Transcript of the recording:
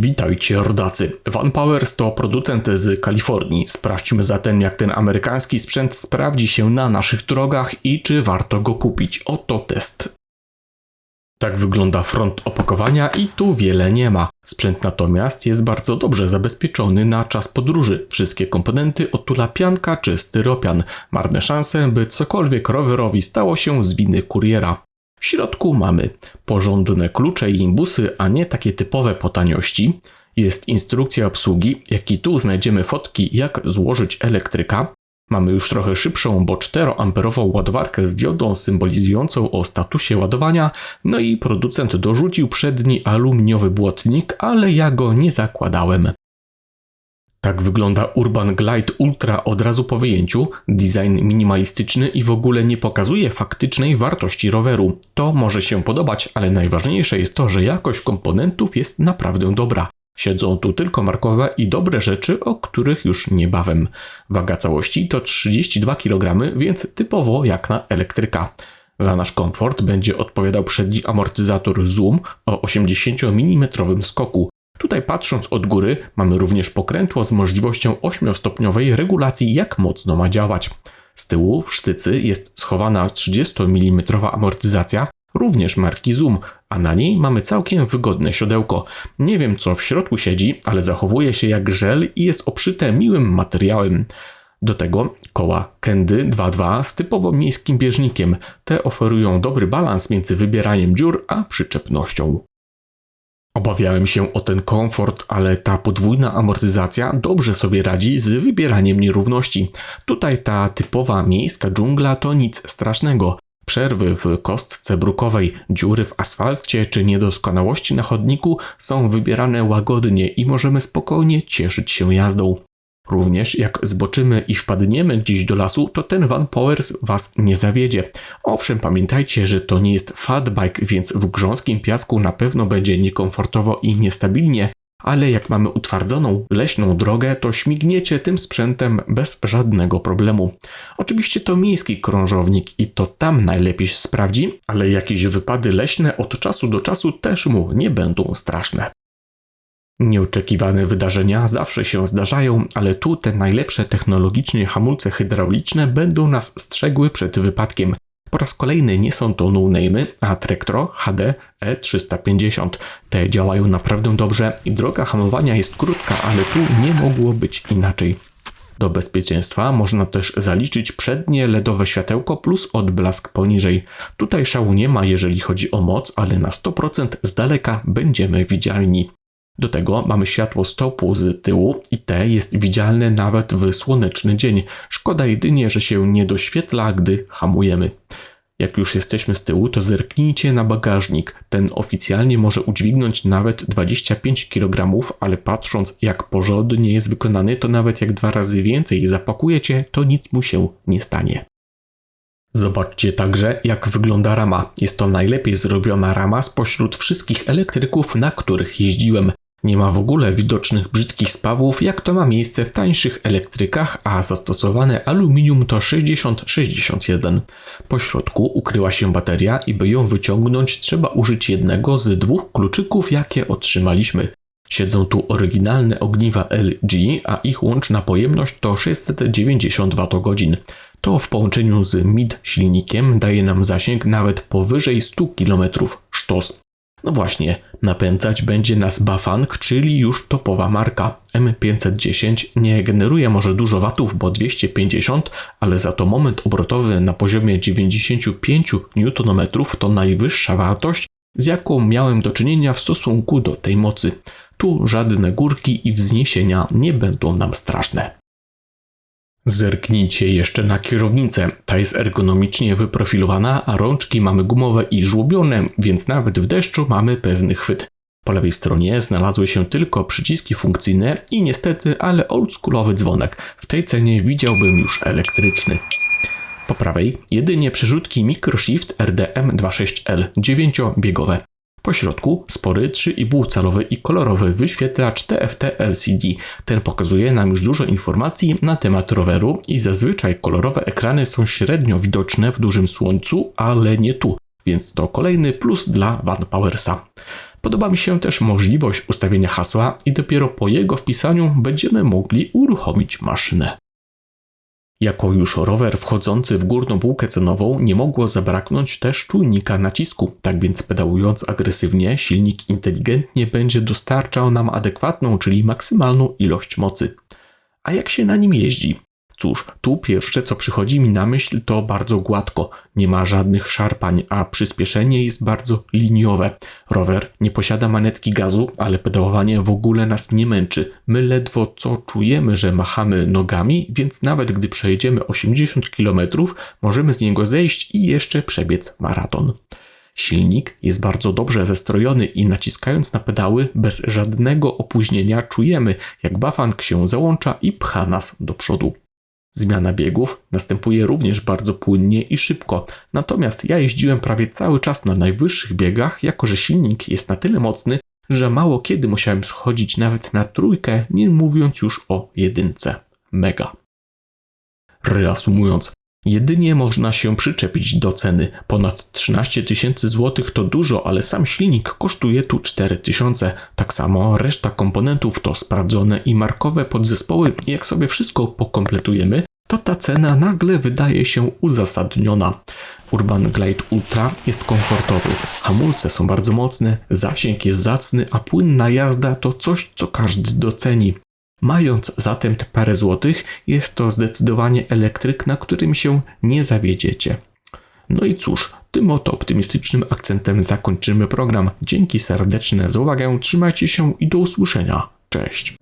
Witajcie rodacy. Van Powers to producent z Kalifornii. Sprawdźmy zatem jak ten amerykański sprzęt sprawdzi się na naszych drogach i czy warto go kupić. Oto test. Tak wygląda front opakowania i tu wiele nie ma. Sprzęt natomiast jest bardzo dobrze zabezpieczony na czas podróży. Wszystkie komponenty otula pianka czy styropian. Marne szanse, by cokolwiek rowerowi stało się z winy kuriera. W środku mamy porządne klucze i imbusy, a nie takie typowe po taniości. Jest instrukcja obsługi, jak i tu znajdziemy fotki jak złożyć elektryka. Mamy już trochę szybszą, bo 4-amperową ładowarkę z diodą symbolizującą o statusie ładowania, no i producent dorzucił przedni aluminiowy błotnik, ale ja go nie zakładałem. Tak wygląda Urban Glide Ultra od razu po wyjęciu. Design minimalistyczny i w ogóle nie pokazuje faktycznej wartości roweru. To może się podobać, ale najważniejsze jest to, że jakość komponentów jest naprawdę dobra. Siedzą tu tylko markowe i dobre rzeczy, o których już niebawem. Waga całości to 32 kg, więc typowo jak na elektryka. Za nasz komfort będzie odpowiadał przedni amortyzator Zoom o 80 mm skoku. Tutaj patrząc od góry mamy również pokrętło z możliwością 8-stopniowej regulacji jak mocno ma działać. Z tyłu w sztycy jest schowana 30 mm amortyzacja, również marki Zoom, a na niej mamy całkiem wygodne siodełko. Nie wiem co w środku siedzi, ale zachowuje się jak żel i jest obszyte miłym materiałem. Do tego koła Kendy 2.2 z typowo miejskim bieżnikiem. Te oferują dobry balans między wybieraniem dziur a przyczepnością. Obawiałem się o ten komfort, ale ta podwójna amortyzacja dobrze sobie radzi z wybieraniem nierówności. Tutaj ta typowa miejska dżungla to nic strasznego. Przerwy w kostce brukowej, dziury w asfalcie czy niedoskonałości na chodniku są wybierane łagodnie i możemy spokojnie cieszyć się jazdą. Również jak zboczymy i wpadniemy gdzieś do lasu, to ten Van Powers Was nie zawiedzie. Owszem, pamiętajcie, że to nie jest fat bike, więc w grząskim piasku na pewno będzie niekomfortowo i niestabilnie, ale jak mamy utwardzoną leśną drogę, to śmigniecie tym sprzętem bez żadnego problemu. Oczywiście to miejski krążownik i to tam najlepiej się sprawdzi, ale jakieś wypady leśne od czasu do czasu też mu nie będą straszne. Nieoczekiwane wydarzenia zawsze się zdarzają, ale tu te najlepsze technologicznie hamulce hydrauliczne będą nas strzegły przed wypadkiem. Po raz kolejny nie są to no-name'y, a Trektro HD E350. Te działają naprawdę dobrze i droga hamowania jest krótka, ale tu nie mogło być inaczej. Do bezpieczeństwa można też zaliczyć przednie LEDowe światełko plus odblask poniżej. Tutaj szału nie ma, jeżeli chodzi o moc, ale na 100% z daleka będziemy widzialni. Do tego mamy światło stopu z tyłu i te jest widzialne nawet w słoneczny dzień. Szkoda jedynie, że się nie doświetla, gdy hamujemy. Jak już jesteśmy z tyłu, to zerknijcie na bagażnik. Ten oficjalnie może udźwignąć nawet 25 kg, ale patrząc jak porządnie jest wykonany, to nawet jak dwa razy więcej zapakujecie, to nic mu się nie stanie. Zobaczcie także, jak wygląda rama. Jest to najlepiej zrobiona rama spośród wszystkich elektryków, na których jeździłem. Nie ma w ogóle widocznych brzydkich spawów, jak to ma miejsce w tańszych elektrykach, a zastosowane aluminium to 6061. Po środku ukryła się bateria i by ją wyciągnąć trzeba użyć jednego z dwóch kluczyków, jakie otrzymaliśmy. Siedzą tu oryginalne ogniwa LG, a ich łączna pojemność to 690 Wh. To w połączeniu z MID silnikiem daje nam zasięg nawet powyżej 100 km sztos. No właśnie, napędzać będzie nas Bafang, czyli już topowa marka. M510 nie generuje może dużo watów, bo 250, ale za to moment obrotowy na poziomie 95 Nm to najwyższa wartość, z jaką miałem do czynienia w stosunku do tej mocy. Tu żadne górki i wzniesienia nie będą nam straszne. Zerknijcie jeszcze na kierownicę. Ta jest ergonomicznie wyprofilowana, a rączki mamy gumowe i żłobione, więc nawet w deszczu mamy pewny chwyt. Po lewej stronie znalazły się tylko przyciski funkcyjne i niestety, ale oldschoolowy dzwonek. W tej cenie widziałbym już elektryczny. Po prawej jedynie przerzutki Microshift RDM26L 9-biegowe. Po środku spory 3,5-calowy i kolorowy wyświetlacz TFT LCD. Ten pokazuje nam już dużo informacji na temat roweru i zazwyczaj kolorowe ekrany są średnio widoczne w dużym słońcu, ale nie tu, więc to kolejny plus dla Van Powersa. Podoba mi się też możliwość ustawienia hasła i dopiero po jego wpisaniu będziemy mogli uruchomić maszynę. Jako już rower wchodzący w górną półkę cenową nie mogło zabraknąć też czujnika nacisku, tak więc pedałując agresywnie silnik inteligentnie będzie dostarczał nam adekwatną, czyli maksymalną ilość mocy. A jak się na nim jeździ? Cóż, tu pierwsze co przychodzi mi na myśl to bardzo gładko, nie ma żadnych szarpań, a przyspieszenie jest bardzo liniowe. Rower nie posiada manetki gazu, ale pedałowanie w ogóle nas nie męczy. My ledwo co czujemy, że machamy nogami, więc nawet gdy przejedziemy 80 km, możemy z niego zejść i jeszcze przebiec maraton. Silnik jest bardzo dobrze zestrojony i naciskając na pedały bez żadnego opóźnienia czujemy, jak bafank się załącza i pcha nas do przodu. Zmiana biegów następuje również bardzo płynnie i szybko, natomiast ja jeździłem prawie cały czas na najwyższych biegach, jako że silnik jest na tyle mocny, że mało kiedy musiałem schodzić nawet na trójkę, nie mówiąc już o jedynce. Mega. Reasumując, jedynie można się przyczepić do ceny. Ponad 13 tysięcy złotych to dużo, ale sam silnik kosztuje tu 4 tysiące. Tak samo reszta komponentów to sprawdzone i markowe podzespoły. Jak sobie wszystko pokompletujemy, to ta cena nagle wydaje się uzasadniona. Urban Glide Ultra jest komfortowy, hamulce są bardzo mocne, zasięg jest zacny, a płynna jazda to coś, co każdy doceni. Mając zatem te parę złotych, jest to zdecydowanie elektryk, na którym się nie zawiedziecie. No i cóż, tym oto optymistycznym akcentem zakończymy program. Dzięki serdeczne za uwagę, trzymajcie się i do usłyszenia. Cześć.